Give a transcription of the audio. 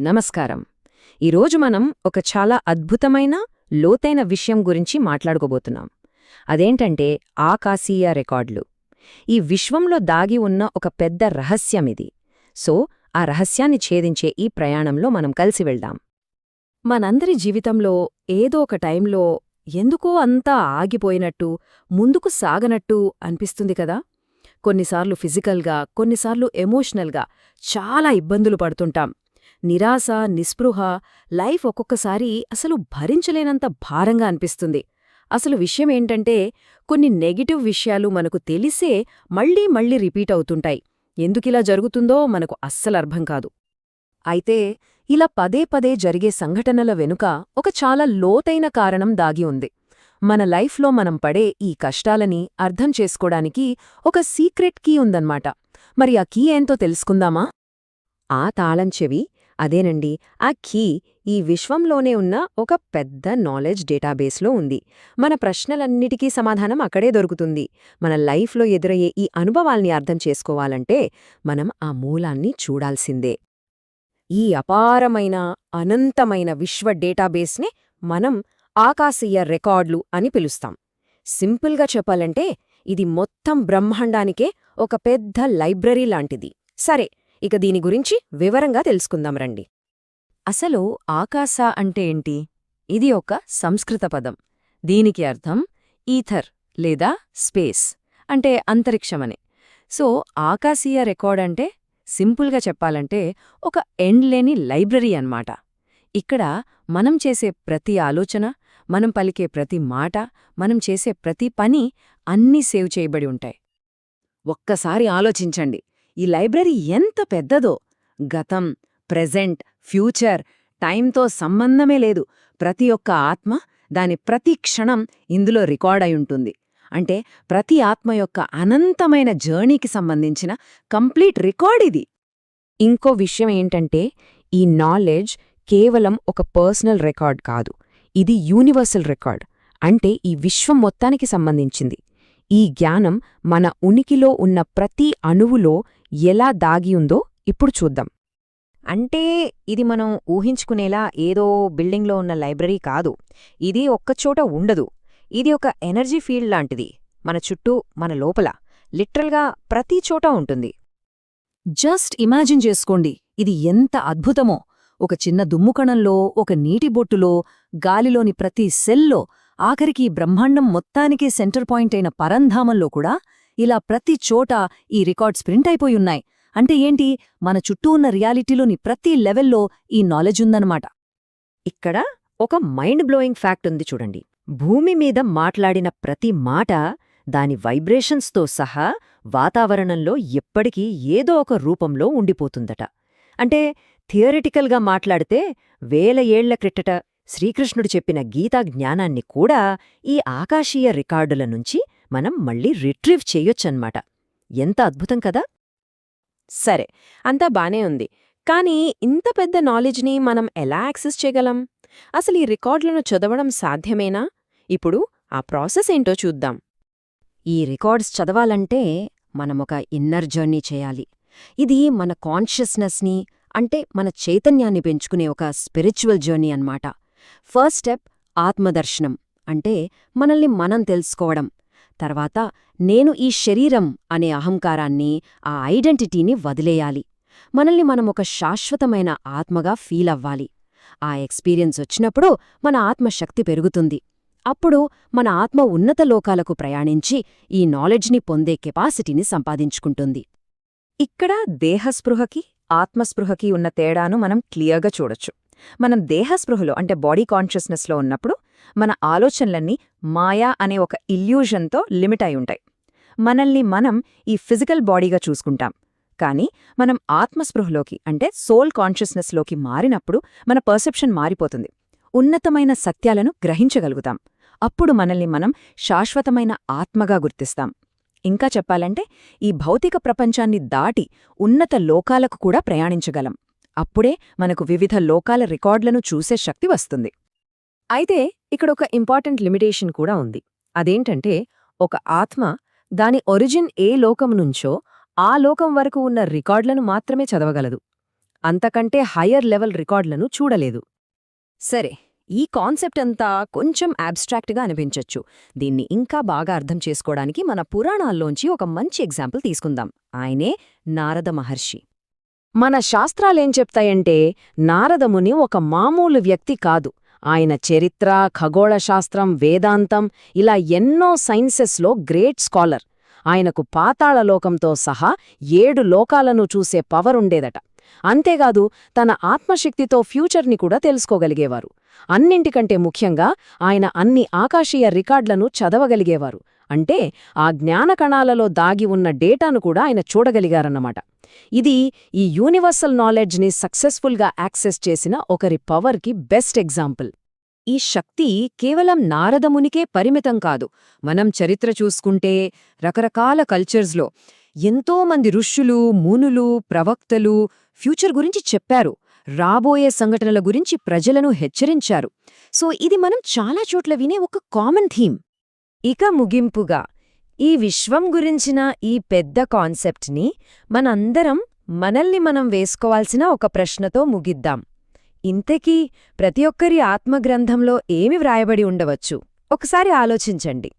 నమస్కారం. ఈరోజు మనం ఒక చాలా అద్భుతమైన లోతైన విషయం గురించి మాట్లాడుకోబోతున్నాం. అదేంటంటే ఆకాశీయ రికార్డులు. ఈ విశ్వంలో దాగి ఉన్న ఒక పెద్ద రహస్యమిది సో ఆ రహస్యాన్ని ఛేదించే ఈ ప్రయాణంలో మనం కలిసి వెళ్దాం. మనందరి జీవితంలో ఏదో ఒక టైంలో ఎందుకో అంతా ఆగిపోయినట్టు ముందుకు సాగనట్టు అనిపిస్తుంది కదా. కొన్నిసార్లు ఫిజికల్గా కొన్నిసార్లు ఎమోషనల్గా చాలా ఇబ్బందులు పడుతుంటాం. నిరాశ నిస్పృహ లైఫ్ ఒక్కొక్కసారి అసలు భరించలేనంత భారంగా అనిపిస్తుంది. అసలు విషయమేంటంటే కొన్ని నెగిటివ్ విషయాలు మనకు తెలిసే మళ్ళీ మళ్ళీ రిపీట్ అవుతుంటాయి. ఎందుకిలా జరుగుతుందో మనకు అస్సలు అర్థం కాదు. అయితే ఇలా పదే పదే జరిగే సంఘటనల వెనుక ఒక చాలా లోతైన కారణం దాగి ఉంది. మన లైఫ్లో మనం పడే ఈ కష్టాలని అర్థం చేసుకోడానికి ఒక సీక్రెట్ కీ ఉందన్నమాట. మరి ఆ కీ ఏంతో తెలుసుకుందామా? ఆ తాళం చెవి అదేనండి ఆ కీ ఈ విశ్వంలోనే ఉన్న ఒక పెద్ద నాలెడ్జ్ డేటాబేస్లో ఉంది. మన ప్రశ్నలన్నిటికీ సమాధానం అక్కడే దొరుకుతుంది. మన లైఫ్లో ఎదురయ్యే ఈ అనుభవాల్ని అర్థం చేసుకోవాలంటే మనం ఆ మూలాన్ని చూడాల్సిందే. ఈ అపారమైన అనంతమైన విశ్వ డేటాబేస్ని మనం ఆకాశీయ రికార్డులు అని పిలుస్తాం. సింపుల్గా చెప్పాలంటే ఇది మొత్తం బ్రహ్మాండానికే ఒక పెద్ద లైబ్రరీ లాంటిది. సరే ఇక దీని గురించి వివరంగా తెలుసుకుందాం రండి. అసలు ఆకాశ అంటే ఏంటి? ఇది ఒక సంస్కృత పదం. దీనికి అర్థం ఈథర్ లేదా స్పేస్ అంటే అంతరిక్షమని. సో ఆకాశీయ రికార్డ్ అంటే సింపుల్గా చెప్పాలంటే ఒక ఎండ్లేని లైబ్రరీ అన్నమాట. ఇక్కడ మనం చేసే ప్రతి ఆలోచన మనం పలికే ప్రతి మాట మనం చేసే ప్రతి పని అన్నీ సేవ్ చేయబడి ఉంటాయి. ఒక్కసారి ఆలోచించండి. ఈ లైబ్రరీ ఎంత పెద్దదో. గతం ప్రెజెంట్ ఫ్యూచర్ టైంతో సంబంధమే లేదు. ప్రతి ఒక్క ఆత్మ దాని ప్రతి క్షణం ఇందులో రికార్డ్ ఉంటుంది. అంటే ప్రతి ఆత్మ యొక్క అనంతమైన జర్నీకి సంబంధించిన కంప్లీట్ రికార్డ్ ఇది. ఇంకో విషయం ఏంటంటే ఈ నాలెడ్జ్ కేవలం ఒక పర్సనల్ రికార్డ్ కాదు. ఇది యూనివర్సల్ రికార్డ్. అంటే ఈ విశ్వం మొత్తానికి సంబంధించింది. ఈ జ్ఞానం మన ఉనికిలో ఉన్న ప్రతి అణువులో ఎలా దాగి ఉందో ఇప్పుడు చూద్దాం. అంటే ఇది మనం ఊహించుకునేలా ఏదో బిల్డింగ్లో ఉన్న లైబ్రరీ కాదు. ఇది ఒక్కచోట ఉండదు. ఇది ఒక ఎనర్జీ ఫీల్డ్ లాంటిది. మన చుట్టూ మన లోపల. లిటరల్గా ప్రతి చోట ఉంటుంది. జస్ట్ ఇమాజిన్ చేసుకోండి. ఇది ఎంత అద్భుతమో. ఒక చిన్న దుమ్ముకణంలో ఒక నీటి బొట్టులో గాలిలోని ప్రతి సెల్లో ఆఖరికి బ్రహ్మాండం మొత్తానికి సెంటర్ పాయింట్ అయిన పరంధామంలో కూడా ఇలా ప్రతి చోట ఈ రికార్డ్స్ ప్రింట్ అయిపోయున్నాయి అంటే ఏంటి? మన చుట్టూ ఉన్న రియాలిటీలోని ప్రతి లెవెల్లో ఈ నాలెడ్జ్ ఉందన్నమాట. ఇక్కడ ఒక మైండ్ బ్లోయింగ్ ఫ్యాక్ట్ ఉంది చూడండి. భూమి మీద మాట్లాడిన ప్రతి మాట దాని వైబ్రేషన్స్తో సహా వాతావరణంలో ఎప్పటికీ ఏదో ఒక రూపంలో ఉండిపోతుందట. అంటే థియరిటికల్గా మాట్లాడితే వేల ఏళ్ళ క్రిట్టట శ్రీకృష్ణుడు చెప్పిన గీతా జ్ఞానాన్ని కూడా ఈ ఆకాశీయ రికార్డుల నుంచి మనం మళ్ళీ రిట్రీవ్ చెయ్యొచ్చన్మాట ఎంత అద్భుతం కదా! సరే అంతా బానే ఉంది. కానీ ఇంత పెద్ద నాలెడ్జ్ని మనం ఎలా యాక్సెస్ చేయగలం? అసలు ఈ రికార్డులను చదవడం సాధ్యమేనా? ఇప్పుడు ఆ ప్రాసెస్ ఏంటో చూద్దాం. ఈ రికార్డ్స్ చదవాలంటే మనమొక ఇన్నర్ జర్నీ చేయాలి. ఇది మన కాన్షియస్నెస్ని అంటే మన చైతన్యాన్ని పెంచుకునే ఒక స్పిరిచువల్ జర్నీ అన్నమాట. ఫస్ట్ స్టెప్ ఆత్మదర్శనం అంటే మనల్ని మనం తెలుసుకోవడం. తర్వాత నేను ఈ శరీరం అనే అహంకారాన్ని ఆ ఐడెంటిటీని వదిలేయాలి. మనల్ని మనం ఒక శాశ్వతమైన ఆత్మగా ఫీల్ అవ్వాలి. ఆ ఎక్స్పీరియన్స్ వచ్చినప్పుడు మన ఆత్మశక్తి పెరుగుతుంది. అప్పుడు మన ఆత్మ ఉన్నత లోకాలకు ప్రయాణించి ఈ నాలెడ్జ్ని పొందే కెపాసిటీని సంపాదించుకుంటుంది. ఇక్కడ దేహస్పృహకి ఆత్మస్పృహకి ఉన్న తేడాను మనం క్లియర్గా చూడొచ్చు. మనం దేహస్పృహలో అంటే బాడీ కాన్షియస్నెస్లో ఉన్నప్పుడు మన ఆలోచనలన్నీ మాయా అనే ఒక ఇల్యూజన్తో లిమిట్ అయి ఉంటాయి. మనల్ని మనం ఈ ఫిజికల్ బాడీగా చూసుకుంటాం. కానీ మనం ఆత్మస్పృహలోకి అంటే సోల్ కాన్షియస్నెస్లోకి మారినప్పుడు మన పర్సెప్షన్ మారిపోతుంది. ఉన్నతమైన సత్యాలను గ్రహించగలుగుతాం. అప్పుడు మనల్ని మనం శాశ్వతమైన ఆత్మగా గుర్తిస్తాం. ఇంకా చెప్పాలంటే ఈ భౌతిక ప్రపంచాన్ని దాటి ఉన్నత లోకాలకు కూడా ప్రయాణించగలం. అప్పుడే మనకు వివిధ లోకాల రికార్డులను చూసే శక్తి వస్తుంది. అయితే ఇక్కడ ఒక ఇంపార్టెంట్ లిమిటేషన్ కూడా ఉంది. అదేంటంటే ఒక ఆత్మ దాని ఒరిజిన్ ఏ లోకం నుంచో ఆ లోకం వరకు ఉన్న రికార్డులను మాత్రమే చదవగలదు. అంతకంటే హయ్యర్ లెవెల్ రికార్డులను చూడలేదు. సరే ఈ కాన్సెప్ట్ అంతా కొంచెం అబ్స్ట్రాక్ట్గా అనిపించొచ్చు. దీన్ని ఇంకా బాగా అర్థం చేసుకోవడానికి మన పురాణాల్లోంచి ఒక మంచి ఎగ్జాంపుల్ తీసుకుందాం. ఆయనే నారద మహర్షి. మన శాస్త్రాలేం చెప్తాయంటే నారదముని ఒక మామూలు వ్యక్తి కాదు. ఆయన చరిత్ర ఖగోళశాస్త్రం వేదాంతం ఇలా ఎన్నో సైన్సెస్లో గ్రేట్ స్కాలర్. ఆయనకు పాతాళలోకంతో సహా ఏడు లోకాలను చూసే పవరుండేదట అంతేకాదు తన ఆత్మశక్తితో ఫ్యూచర్ని కూడా తెలుసుకోగలిగేవారు. అన్నింటికంటే ముఖ్యంగా ఆయన అన్ని ఆకాశీయ రికార్డులను చదవగలిగేవారు. అంటే ఆ జ్ఞాన కణాలలో దాగి ఉన్న డేటాను కూడా ఆయన చూడగలిగారన్నమాట. ఇది ఈ యూనివర్సల్ నాలెడ్జ్ని సక్సెస్ఫుల్గా యాక్సెస్ చేసిన ఒకరి పవర్కి బెస్ట్ ఎగ్జాంపుల్. ఈ శక్తి కేవలం నారదమునికే పరిమితం కాదు. మనం చరిత్ర చూసుకుంటే రకరకాల కల్చర్స్లో ఎంతోమంది ఋష్యులు మునులు ప్రవక్తలు ఫ్యూచర్ గురించి చెప్పారు. రాబోయే సంఘటనల గురించి ప్రజలను హెచ్చరించారు. సో ఇది మనం చాలా చోట్ల వినే ఒక కామన్ థీమ్. ఇక ముగింపుగా ఈ విశ్వం గురించిన ఈ పెద్ద కాన్సెప్ట్ని మనందరం మనల్ని మనం వేసుకోవాల్సిన ఒక ప్రశ్నతో ముగిద్దాం. ఇంతకీ ప్రతి ఒక్కరి ఆత్మగ్రంథంలో ఏమి వ్రాయబడి ఉండవచ్చు? ఒకసారి ఆలోచించండి.